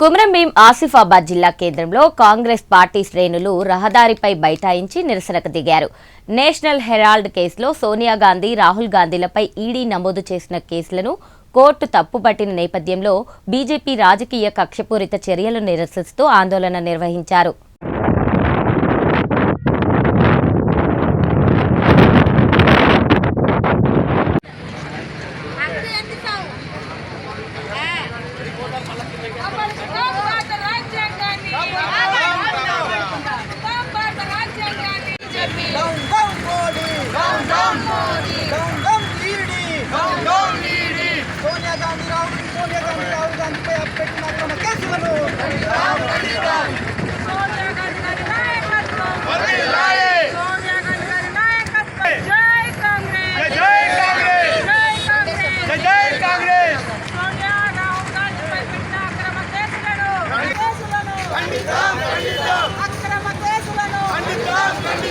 కుమరంభీం ఆసిఫాబాద్ జిల్లా కేంద్రంలో కాంగ్రెస్ పార్టీ శ్రేణులు రహదారిపై బైఠాయించి నిరసనకు దిగారు. నేషనల్ హెరాల్డ్ కేసులో సోనియా గాంధీ రాహుల్ గాంధీలపై ఈడీ నమోదు చేసిన కేసులను కోర్టు తప్పుపట్టిన నేపథ్యంలో బీజేపీ రాజకీయ కక్షపూరిత చర్యలు నిరసిస్తూ ఆందోళన నిర్వహించారు.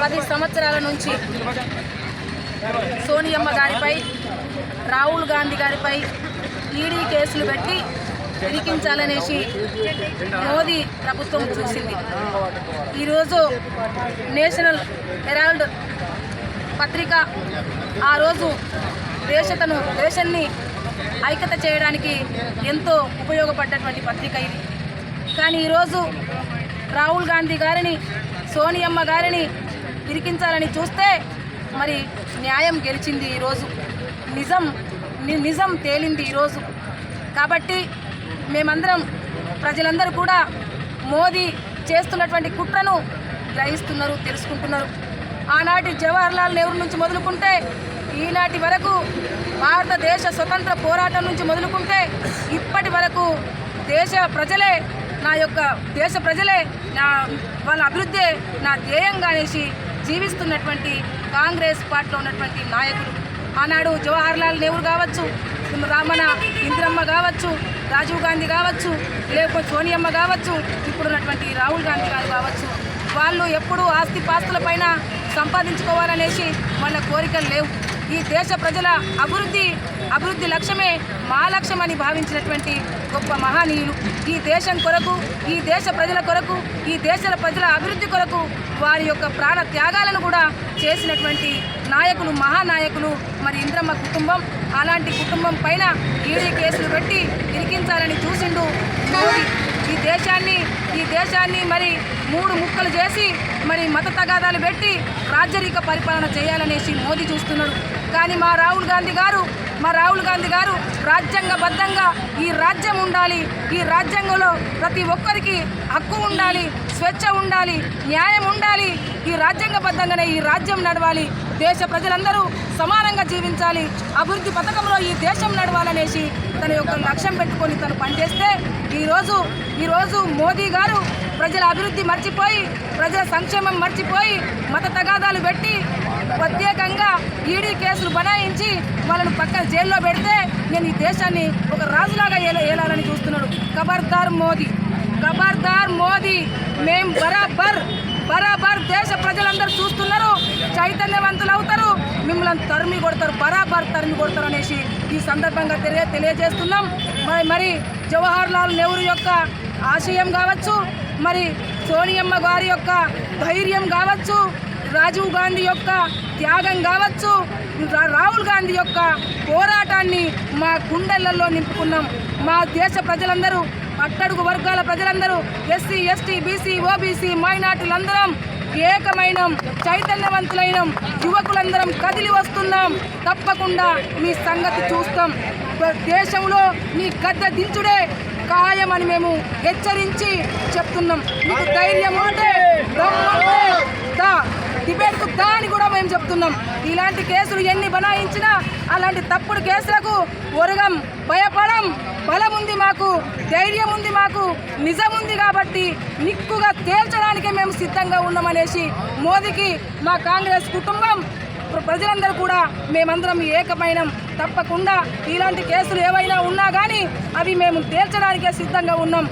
పది సంవత్సరాల నుంచి సోనియమ్మ గారిపై రాహుల్ గాంధీ గారిపై ఈడీ కేసులు పెట్టి ఇరికించాలనేసి మోదీ ప్రభుత్వం చూసింది. ఈరోజు నేషనల్ హెరాల్డ్ పత్రిక ఆ రోజు దేశతను దేశాన్ని ఐక్యత చేయడానికి ఎంతో ఉపయోగపడ్డటువంటి పత్రిక ఇది. కానీ ఈరోజు రాహుల్ గాంధీ గారిని సోనియమ్మ గారిని ఇరికించాలని చూస్తే మరి న్యాయం గెలిచింది ఈరోజు. నిజం నిజం తేలింది ఈరోజు. కాబట్టి మేమందరం ప్రజలందరూ కూడా మోదీ చేస్తున్నటువంటి కుట్రను గ్రహిస్తున్నారు తెలుసుకుంటున్నారు. ఆనాటి జవహర్లాల్ నెహ్రూ నుంచి మొదలుకుంటే ఈనాటి వరకు భారతదేశ స్వతంత్ర పోరాటం నుంచి మొదలుకుంటే ఇప్పటి వరకు దేశ ప్రజలే నా యొక్క దేశ ప్రజలే నా వాళ్ళ అభివృద్ధి నా ధ్యేయంగా అనేసి జీవిస్తున్నటువంటి కాంగ్రెస్ పార్టీలో ఉన్నటువంటి నాయకులు. ఆనాడు జవహర్లాల్ నెహ్రూ కావచ్చు రామణ ఇందిరమ్మ కావచ్చు రాజీవ్ గాంధీ కావచ్చు లేకపోతే సోనియమ్మ కావచ్చు ఇప్పుడున్నటువంటి రాహుల్ గాంధీ గారు కావచ్చు వాళ్ళు ఎప్పుడూ ఆస్తి పాస్తుల పైన సంపాదించుకోవాలనేసి వాళ్ళ కోరికలు లేవు. ఈ దేశ ప్రజల అభివృద్ధి అభివృద్ధి లక్ష్యమే మా లక్ష్యమని భావించినటువంటి గొప్ప మహనీయులు. ఈ దేశం కొరకు ఈ దేశ ప్రజల కొరకు ఈ దేశ ప్రజల అభివృద్ధి కొరకు వారి యొక్క ప్రాణ త్యాగాలను కూడా చేసినటువంటి నాయకులు మహానాయకులు మరి ఇంద్రమ్మ కుటుంబం. అలాంటి కుటుంబం పైన ఈడీ కేసులు పెట్టి ఇరికించాలని చూసిండు మోడీ. ఈ దేశాన్ని ఈ దేశాన్ని మరి మూడు ముక్కలు చేసి మరి మత తగాదాలు పెట్టి రాజ్యరీక పరిపాలన చేయాలనేసి మోదీ చూస్తున్నాడు. కానీ మా రాహుల్ గాంధీ గారు మా రాహుల్ గాంధీ గారు రాజ్యాంగబద్ధంగా ఈ రాజ్యం ఉండాలి. ఈ రాజ్యాంగంలో ప్రతి ఒక్కరికి హక్కు ఉండాలి స్వేచ్ఛ ఉండాలి న్యాయం ఉండాలి. ఈ రాజ్యాంగబద్ధంగానే ఈ రాజ్యం నడవాలి. దేశ ప్రజలందరూ సమానంగా జీవించాలి. అభివృద్ధి పథకంలో ఈ దేశం నడవాలనేసి తన యొక్క లక్ష్యం పెట్టుకొని తను పనిచేస్తే ఈరోజు ఈరోజు మోదీ గారు ప్రజల అభివృద్ధి మర్చిపోయి ప్రజల సంక్షేమం మర్చిపోయి మత తగాదాలు పెట్టి ప్రత్యేకంగా ఈడీ కేసులు బనాయించి వాళ్ళను పక్కన జైల్లో పెడితే నేను ఈ దేశాన్ని ఒక రాజులాగా ఏలాలని చూస్తున్నాడు. ఖబర్దార్ మోదీ. ఖబర్దార్ మోదీ. మేం బరాబర్ బరాబర్ దేశ ప్రజలందరూ చూస్తున్నారు చైతన్యవంతులు అవుతారు మిమ్మల్ని తరిమి కొడతారు బరాబర్ తరిమి కొడతారు అనేసి ఈ సందర్భంగా తెలియ తెలియజేస్తున్నాం. మరి మరి జవహర్లాల్ నెహ్రూ యొక్క ఆశయం కావచ్చు మరి సోనియమ్మ గారి యొక్క ధైర్యం కావచ్చు రాజీవ్ గాంధీ యొక్క త్యాగం కావచ్చు రాహుల్ గాంధీ యొక్క పోరాటాన్ని మా గుండెలలో నింపుకున్నాం. మా దేశ ప్రజలందరూ అట్టడుగు వర్గాల ప్రజలందరూ ఎస్సీ ఎస్టీ బీసీ ఓబీసీ మైనార్టీలందరం ఏకమైన చైతన్యవంతులైన యువకులందరం కదిలి వస్తున్నాం. తప్పకుండా మీ సంగతి చూస్తాం. దేశంలో మీ గద్దె దించుడే ఖాయమని మేము హెచ్చరించి చెప్తున్నాం. మీకు ధైర్యం ఉంటే దా డిబేట్కు దా అని కూడా మేము చెప్తున్నాం. ఇలాంటి కేసులు ఎన్ని బనాయించినా అలాంటి తప్పుడు కేసులకు ఒరగం భయపడం బలం ఉంది మాకు ధైర్యం ఉంది మాకు నిజం ఉంది కాబట్టి నిక్కుగా తేల్చడానికే మేము సిద్ధంగా ఉన్నామనేసి మోదీకి మా కాంగ్రెస్ కుటుంబం ప్రజలందరూ కూడా మేమందరం ఏకమైన. తప్పకుండా ఇలాంటి కేసులు ఏవైనా ఉన్నా కానీ అవి మేము తేల్చడానికే సిద్ధంగా ఉన్నాం.